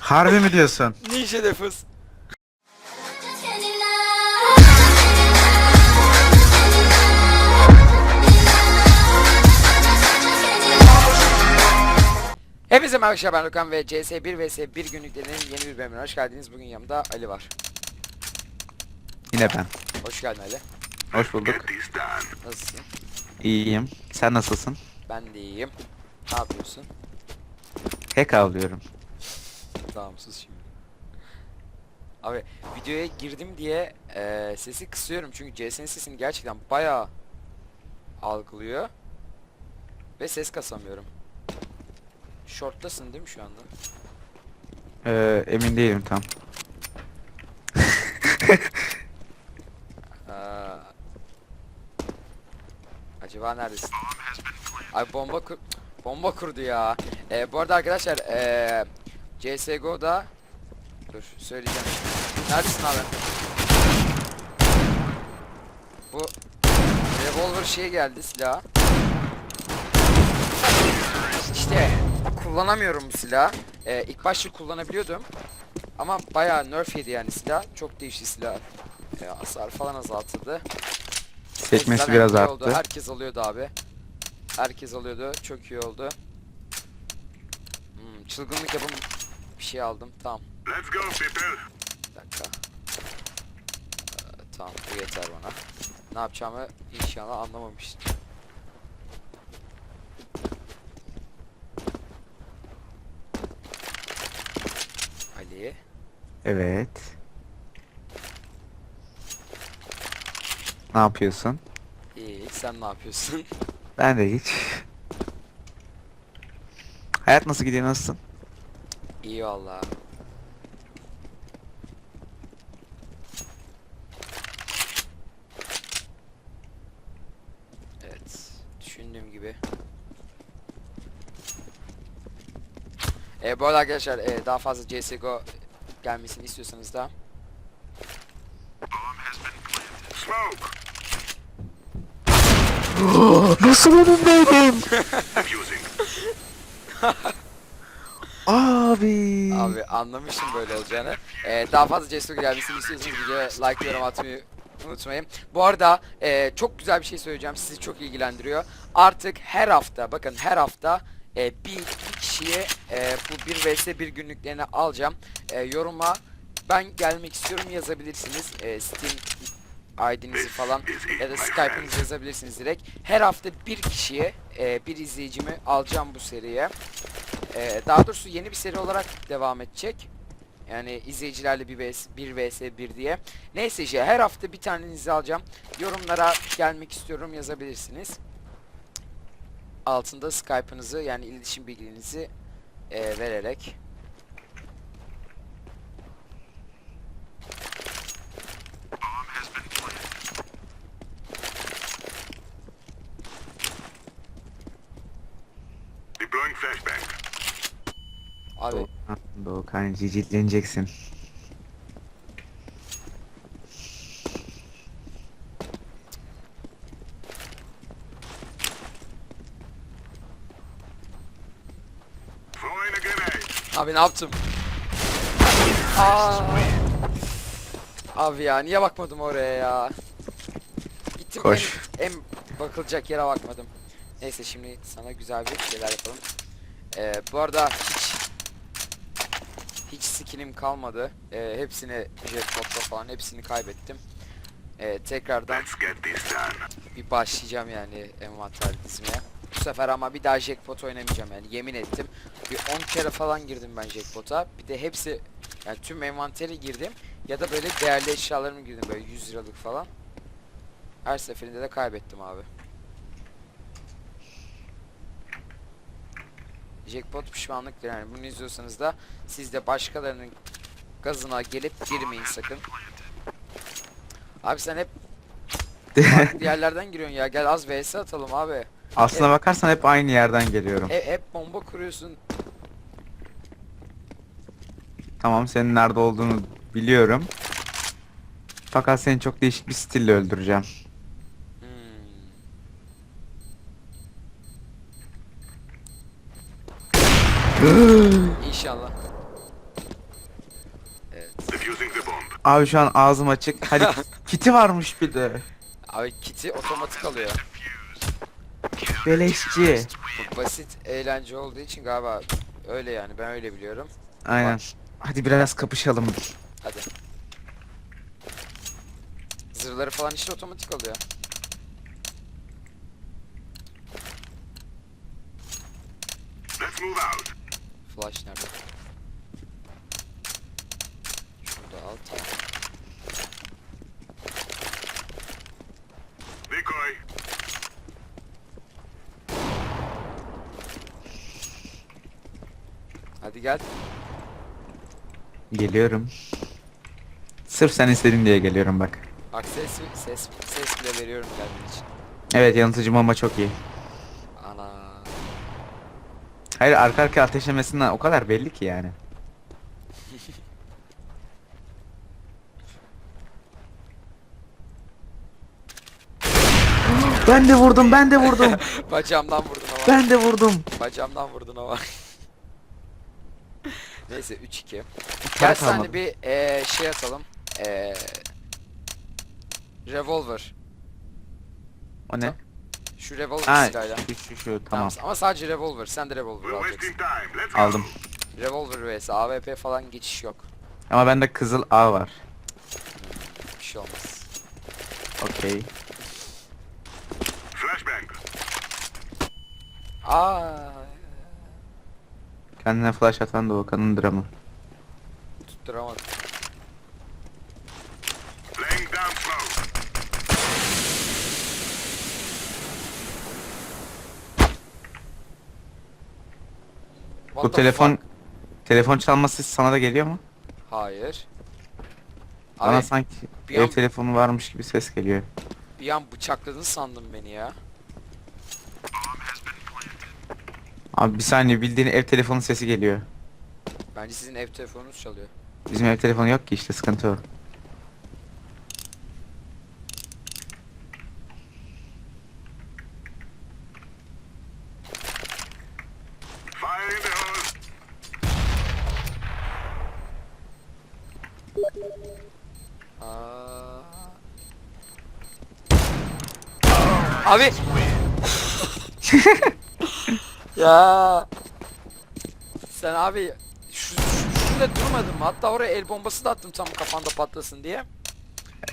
Harbi mi diyorsun? Ninja defus. Hepinize merhaba arkadaşlar ben Lukan ve CS1 vs 1 günlüklerinin yeni bir bölümüne hoş geldiniz. Bugün yanımda Ali var. Yine ben. Hoş geldin Ali. Hoş bulduk. Nasılsın? İyiyim. Sen nasılsın? Ben de iyiyim. Ne yapıyorsun? Hack avlıyorum. Tamam sus şimdi. Abi videoya girdim diye eee, sesi kısıyorum çünkü CS'nin sesini gerçekten bayağı algılıyor. Ve ses kasamıyorum. Short'tasın değil mi şu anda? Ee, emin değilim tam. Aa, acaba neredesin? Ay bomba kur bomba kurdu ya. Ee, bu arada arkadaşlar ee, CS:GO'da dur söyleyeceğim. Neredesin abi? Bu revolver şey geldi silah. İşte kullanamıyorum bu silah. Ee, ilk başta kullanabiliyordum. Ama bayağı nerf yedi yani silah. Çok değişti silah. Ee, hasar falan azaltıldı. Sekmesi Zaten biraz iyi oldu. arttı. Herkes alıyordu abi. Herkes alıyordu. Çok iyi oldu. Hmm, çılgınlık yapım bir şey aldım. Tamam. Let's go, people. Bir dakika. Ee, tamam bu yeter bana. Ne yapacağımı inşallah anlamamıştım. Ali. Evet. Ne yapıyorsun? İyi sen ne yapıyorsun? Ben de hiç. Hayat nasıl gidiyor nasılsın? İyi valla. Evet, düşündüğüm gibi. E, bu arada arkadaşlar e, daha fazla CSGO gelmesini istiyorsanız da nasıl önündeydim? Defusing. Abi. abi anlamıştım böyle olacağını. E, daha fazla CSGO gelmesini istiyorsanız videoya like yorum atmayı unutmayın. Bu arada e, çok güzel bir şey söyleyeceğim. Sizi çok ilgilendiriyor. Artık her hafta bakın her hafta e, bir kişiye e, bu 1 vs 1 günlüklerini alacağım. E, yoruma ben gelmek istiyorum yazabilirsiniz. E, Steam ID'nizi falan ya da Skype'ınızı yazabilirsiniz direkt. Her hafta bir kişiye e, bir izleyicimi alacağım bu seriye. E, daha doğrusu yeni bir seri olarak devam edecek. Yani izleyicilerle bir vs 1 vs 1 diye. Neyse işte her hafta bir tanenizi alacağım. Yorumlara gelmek istiyorum yazabilirsiniz. Altında Skype'ınızı yani iletişim bilginizi e, vererek. Abi Doğukan cicitleneceksin. Throwing a grenade. Abi ne yaptım? Aa. Abi ya niye bakmadım oraya ya? Gittim Koş. En, en bakılacak yere bakmadım. Neyse şimdi sana güzel bir şeyler yapalım. Ee, bu arada hiç hiç skinim kalmadı. Ee, hepsini jetpot'ta falan hepsini kaybettim. Ee, tekrardan bir başlayacağım yani envanter dizmeye. Sefer ama bir daha jackpot oynamayacağım yani yemin ettim. Bir 10 kere falan girdim ben jackpot'a. Bir de hepsi yani tüm envanteri girdim ya da böyle değerli eşyalarımı girdim böyle 100 liralık falan. Her seferinde de kaybettim abi. Jackpot pişmanlıktır yani bunu izliyorsanız da siz de başkalarının gazına gelip girmeyin sakın. Abi sen hep farklı yerlerden giriyorsun ya gel az vs atalım abi. Aslına bakarsan hep aynı yerden geliyorum. Hep, hep bomba kuruyorsun. Tamam senin nerede olduğunu biliyorum. Fakat seni çok değişik bir stille öldüreceğim. Hmm. İnşallah. Evet. Abi şu an ağzım açık. Hadi kiti varmış bir de. Abi kiti otomatik alıyor. Beleşçi. Bu basit eğlence olduğu için galiba öyle yani ben öyle biliyorum. Aynen. Hadi biraz kapışalım. Hadi. Zırhları falan işte otomatik alıyor. Let's move out. Flash nerede? Şurada al tamam. Hadi gel. Geliyorum. Sırf sen istedin diye geliyorum bak. Bak ses, ses, ses bile veriyorum geldiğin için. Evet yanıtıcı bomba çok iyi. Ana. Hayır arka arkaya ateşlemesinden o kadar belli ki yani. ben de vurdum, ben de vurdum. Bacağımdan vurdun ama. ben de vurdum. Bacağımdan vurdun ama. Neyse 3-2. Gel sen de bir eee, şey atalım. Eee revolver. O ne? Şu revolver Ha, silahıyla. şu, şu, şu, Tamam. tamam. Ama sadece revolver. Sen de revolver alacaksın. Aldım. Revolver vs AWP falan geçiş yok. Ama bende kızıl A var. Bir şey olmaz. Okey. Flashbang. Aa, Kendine flash atan da Okan'ın dramı. tutturamadım. What Bu the telefon fuck? telefon çalması sana da geliyor mu? Hayır. Bana Abi sanki bir ev an- telefonu varmış gibi ses geliyor. bir an bıçakladın sandım beni ya. Abi bir saniye bildiğin ev telefonu sesi geliyor. Bence sizin ev telefonunuz çalıyor. Bizim ev telefonu yok ki işte sıkıntı o. Aa. Abi. ya. Sen abi şu, şu şurada durmadın mı? Hatta oraya el bombası da attım tam kafanda patlasın diye.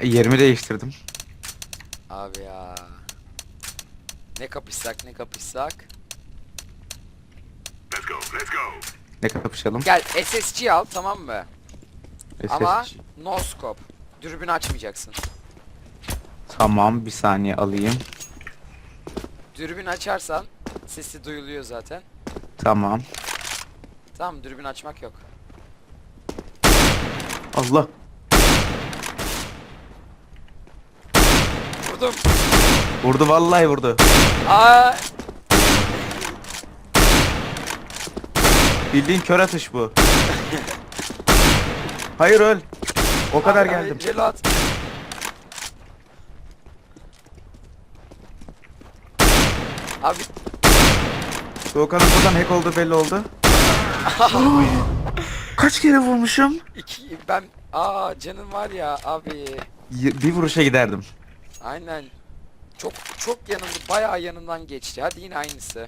E, Yerimi değiştirdim. Abi ya. Ne kapışsak ne kapışsak. Let's go. Let's go. Ne kapışalım? Gel SSG al tamam mı? Ama SSG. no scope. Dürbün açmayacaksın. Tamam bir saniye alayım. Dürbün açarsan sesi duyuluyor zaten. Tamam. Tamam dürbün açmak yok. Allah. Vurdum. Vurdu vallahi vurdu. Aa, Bildiğin kör atış bu. Hayır öl. O kadar abi, geldim. Reload. Abi Doğukan'ın buradan hack olduğu belli oldu. Kaç kere vurmuşum? iki ben aa canım var ya abi. Y- Bir vuruşa giderdim. Aynen. Çok çok yanımda bayağı yanından geçti. Hadi yine aynısı.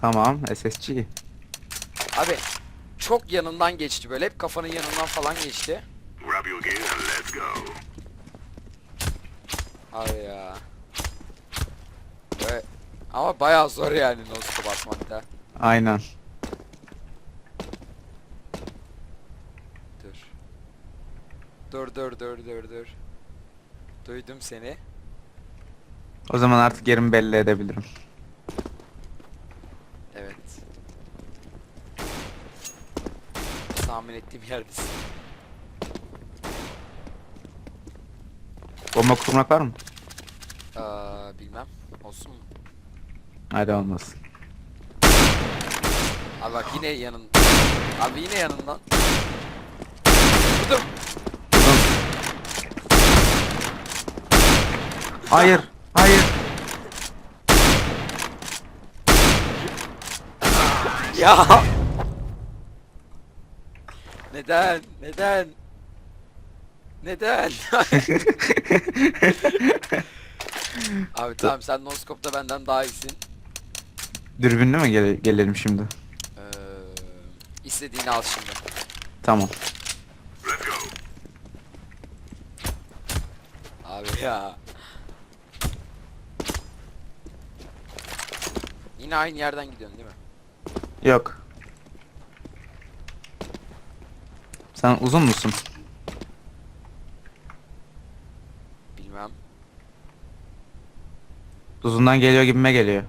Tamam SSG. Abi çok yanından geçti böyle hep kafanın yanından falan geçti. Grab your gear and let's go. Abi ya. Ama bayağı zor yani noskop atmakta. Aynen. Dur. Dur dur dur dur dur. Duydum seni. O zaman artık yerimi belli edebilirim. Evet. Tahmin ettiğim yerdesin. Bomba kurmak var mı? Aa, bilmem. Olsun mu? Hadi olmasın. Abi bak yine yanın Abi yine yanından. Vurdum. Hayır. Hayır. Ya. Neden? Neden? Neden? Abi tamam sen noskopta benden daha iyisin. Dürbünlü mü gele- gelelim şimdi? Ee, istediğini al şimdi. Tamam. Abi ya. Yine aynı yerden gidiyorsun değil mi? Yok. Sen uzun musun? Bilmem. Uzundan geliyor gibime geliyor.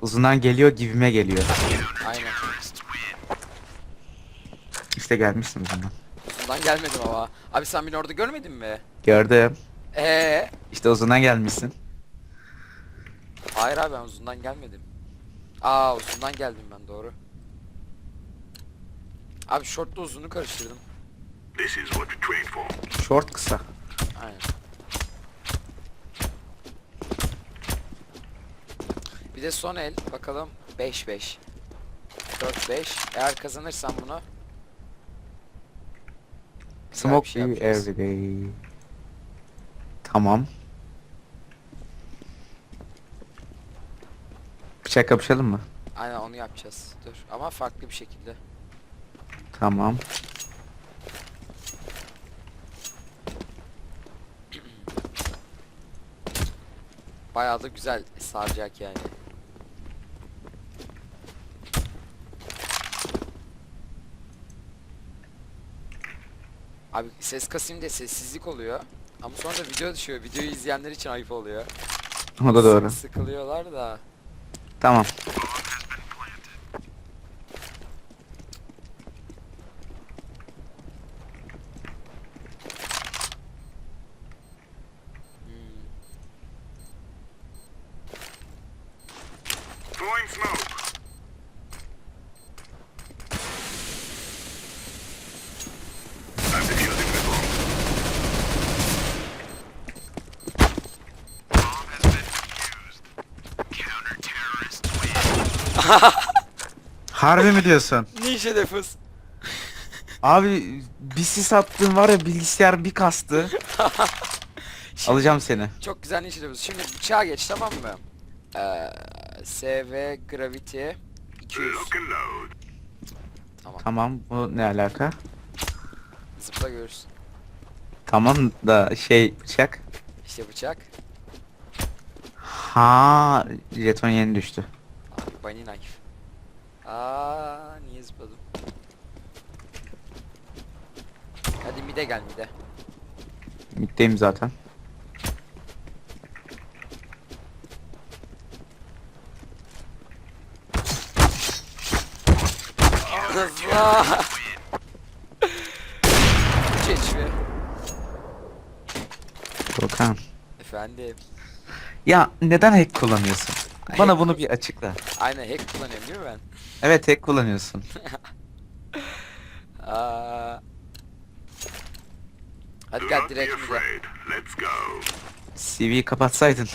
Uzundan geliyor gibime geliyor. Aynen. İşte gelmişsin uzundan. Uzundan gelmedim ama. Abi sen beni orada görmedin mi? Gördüm. Ee, İşte uzundan gelmişsin. hayır abi ben uzundan gelmedim. Aa uzundan geldim ben doğru. Abi shortla uzunu karıştırdım. This is what we trained for. Short kısa. Aynen. Bir de son el bakalım 5-5. 4-5. Eğer kazanırsam bunu güzel bir Smoke şey you yapacağız. every day. Tamam. Bıçak kapışalım mı? Aynen onu yapacağız. Dur ama farklı bir şekilde. Tamam. Bayağı da güzel saracak yani. Abi ses kasayım diye sessizlik oluyor. Ama sonra da video düşüyor. Videoyu izleyenler için ayıp oluyor. O da doğru. Sık- Sıkılıyorlar da. Tamam. Hmm. Throwing smoke. Harbi mi diyorsun? Ninja defus. Abi bir sis attığın var ya bilgisayar bir kastı. Alacağım seni. Çok güzel ninja defus. Şimdi bıçağa geç tamam mı? Ee, SV Gravity 200. Lock and load. Tamam. Tamam bu ne alaka? Zıpla görürsün. Tamam da şey bıçak. İşte bıçak. Ha jeton yeni düştü. Bunny knife. Aa niye zıpladım? Hadi mide gel mide. Middeyim zaten. Volkan. Efendim. Ya neden hack kullanıyorsun? Bana bunu bir açıkla. Aynen hack kullanıyorum değil mi ben? Evet hack kullanıyorsun. Aa. Hadi gel direkt go. CV'yi kapatsaydın.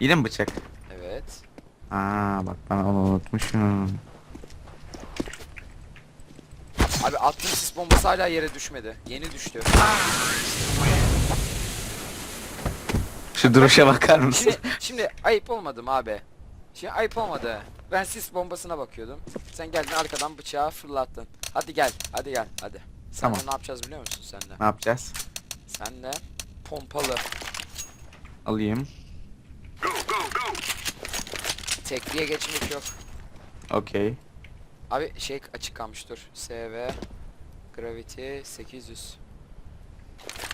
Yine mi bıçak? Evet. Aa bak ben onu unutmuşum. Abi attığım sis bombası hala yere düşmedi. Yeni düştü. Şu duruşa bakar mısın? Şimdi, şimdi ayıp olmadım abi. Şimdi ayıp olmadı. Ben sis bombasına bakıyordum. Sen geldin arkadan bıçağı fırlattın. Hadi gel, hadi gel, hadi. Senle Tamam. ne yapacağız biliyor musun senle? Ne yapacağız? Senle pompalı. Alayım. Go, go, go. Tekliğe geçmek yok. Okey. Abi şey açık kalmış dur. SV Gravity 800. Tamam.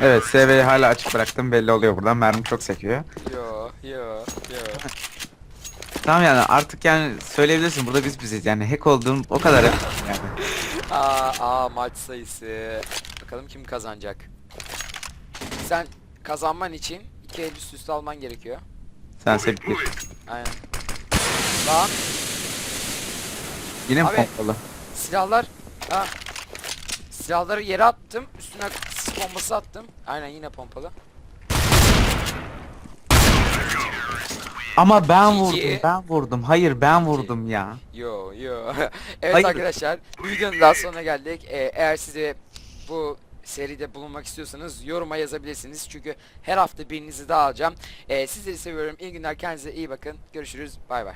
Evet SV'yi hala açık bıraktım belli oluyor buradan mermi çok sekiyor. Yo yo yo. Tamam yani artık yani söyleyebilirsin burada biz biziz yani hack olduğum o kadar yani. Aa, aa maç sayısı. Bakalım kim kazanacak. sen kazanman için iki el üst üste alman gerekiyor. Sen it. Aynen. Lan Yine mi Abi. pompalı? silahlar ha. Silahları yere attım. Üstüne sis bombası attım. Aynen yine pompalı. Ama ben GG. vurdum ben vurdum. Hayır ben vurdum ya. Yo yo. evet Hayır. arkadaşlar bu videonun daha sonuna geldik. Ee, eğer size bu seride bulunmak istiyorsanız yoruma yazabilirsiniz. Çünkü her hafta birinizi daha alacağım. Ee, sizleri seviyorum. İyi günler. Kendinize iyi bakın. Görüşürüz. Bay bay.